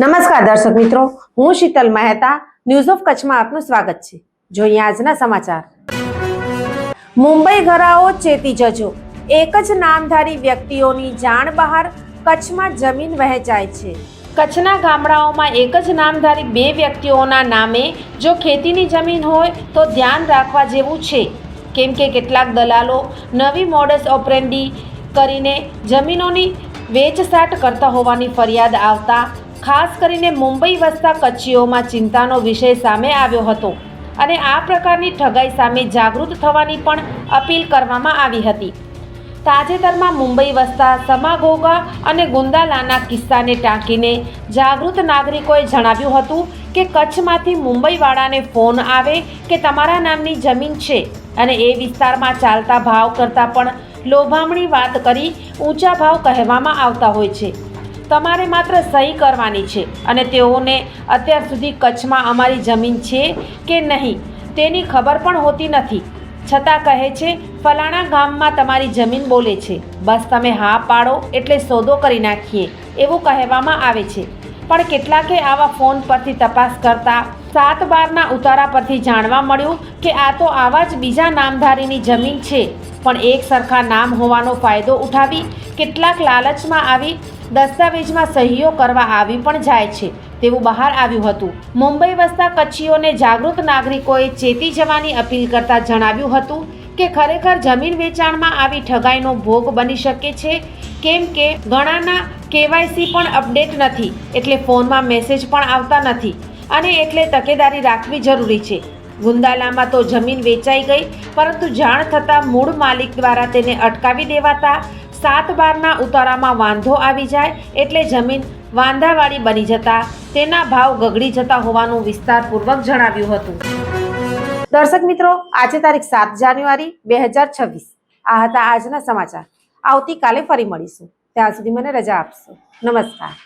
નમસ્કાર દર્શક મિત્રો, હું શીતલ મહેતા ન્યૂઝ ઓફ કચ્છમાં આપનું સ્વાગત છે. જોઈએ આજના સમાચાર. મુંબઈ ઘરાઓ ચેતી જજો. એક જ નામધારી વ્યક્તિઓની જાણ બહાર કચ્છમાં જમીન વહેંચાય છે. કચ્છના ગામડાઓમાં એક જ નામધારી બે વ્યક્તિઓના નામે જો ખેતીની જમીન હોય તો ધ્યાન રાખવા જેવું છે. કેમ કે કેટલાક દલાલો નવી મોડસ ઓપરેન્ડી કરીને જમીનોની વેચસાટ કરતા હોવાની ફરિયાદ આવતા ખાસ કરીને મુંબઈ વસતા કચ્છીઓમાં ચિંતાનો વિષય સામે આવ્યો હતો અને આ પ્રકારની ઠગાઈ સામે જાગૃત થવાની પણ અપીલ કરવામાં આવી હતી. તાજેતરમાં મુંબઈ વસતા સમાગોગા અને ગુંદાલાના કિસ્સાને ટાંકીને જાગૃત નાગરિકોએ જણાવ્યું હતું કે કચ્છમાંથી મુંબઈવાળાને ફોન આવે કે તમારા નામની જમીન છે અને એ વિસ્તારમાં ચાલતા ભાવ કરતાં પણ લોભામણી વાત કરી ઊંચા ભાવ કહેવામાં આવતા હોય છે. તમારે માત્ર સહી કરવાની છે અને તેઓને અત્યાર સુધી કચ્છમાં અમારી જમીન છે કે નહીં તેની ખબર પણ હોતી નથી. છતાં કહે છે, ફલાણા ગામમાં તમારી જમીન બોલે છે. બસ તમે હા પાડો એટલે સોદો કરી નાખીએ. એવું કહેવામાં આવે છે. પણ કેટલાકે આવા ફોન પરથી તપાસ કરતા સાત બારના ઉતારા પરથી જાણવા મળ્યું કે આ તો આવા જ બીજા નામધારીની જમીન છે. પણ એક સરખા નામ હોવાનો ફાયદો ઉઠાવી કેટલાક લાલચમાં આવી દસ્તાવેજમાં સહીઓ કરવા આવી પણ જાય છે. તેવું બહાર આવ્યું હતું. મુંબઈ વસતા કચ્છીઓને જાગૃત નાગરિકોએ ચેતી જવાની અપીલ કરતા જણાવ્યું હતું કે ખરેખર જમીન વેચાણમાં આવી ઠગાઈનો ભોગ બની શકે છે. કેમ કે ઘણાના કેવાયસી પણ અપડેટ નથી, એટલે ફોનમાં મેસેજ પણ આવતા નથી અને એટલે તકેદારી રાખવી જરૂરી છે. ગુંદાલામાં તો જમીન વેચાઈ ગઈ, પરંતુ જાણ થતાં મૂળ માલિક દ્વારા તેને અટકાવી દેવાતા સાત બારના ઉતારામાં વાંધો આવી જાય એટલે જમીન વાંધાવાળી બની જતા તેના ભાવ ગગડી જતા હોવાનું વિસ્તારપૂર્વક જણાવ્યું હતું. દર્શક મિત્રો, આજે તારીખ સાત જાન્યુઆરી બે હજાર છવ્વીસ. આ હતા આજના સમાચાર. આવતીકાલે ફરી મળીશું. ત્યાં સુધી મને રજા આપશો. નમસ્કાર.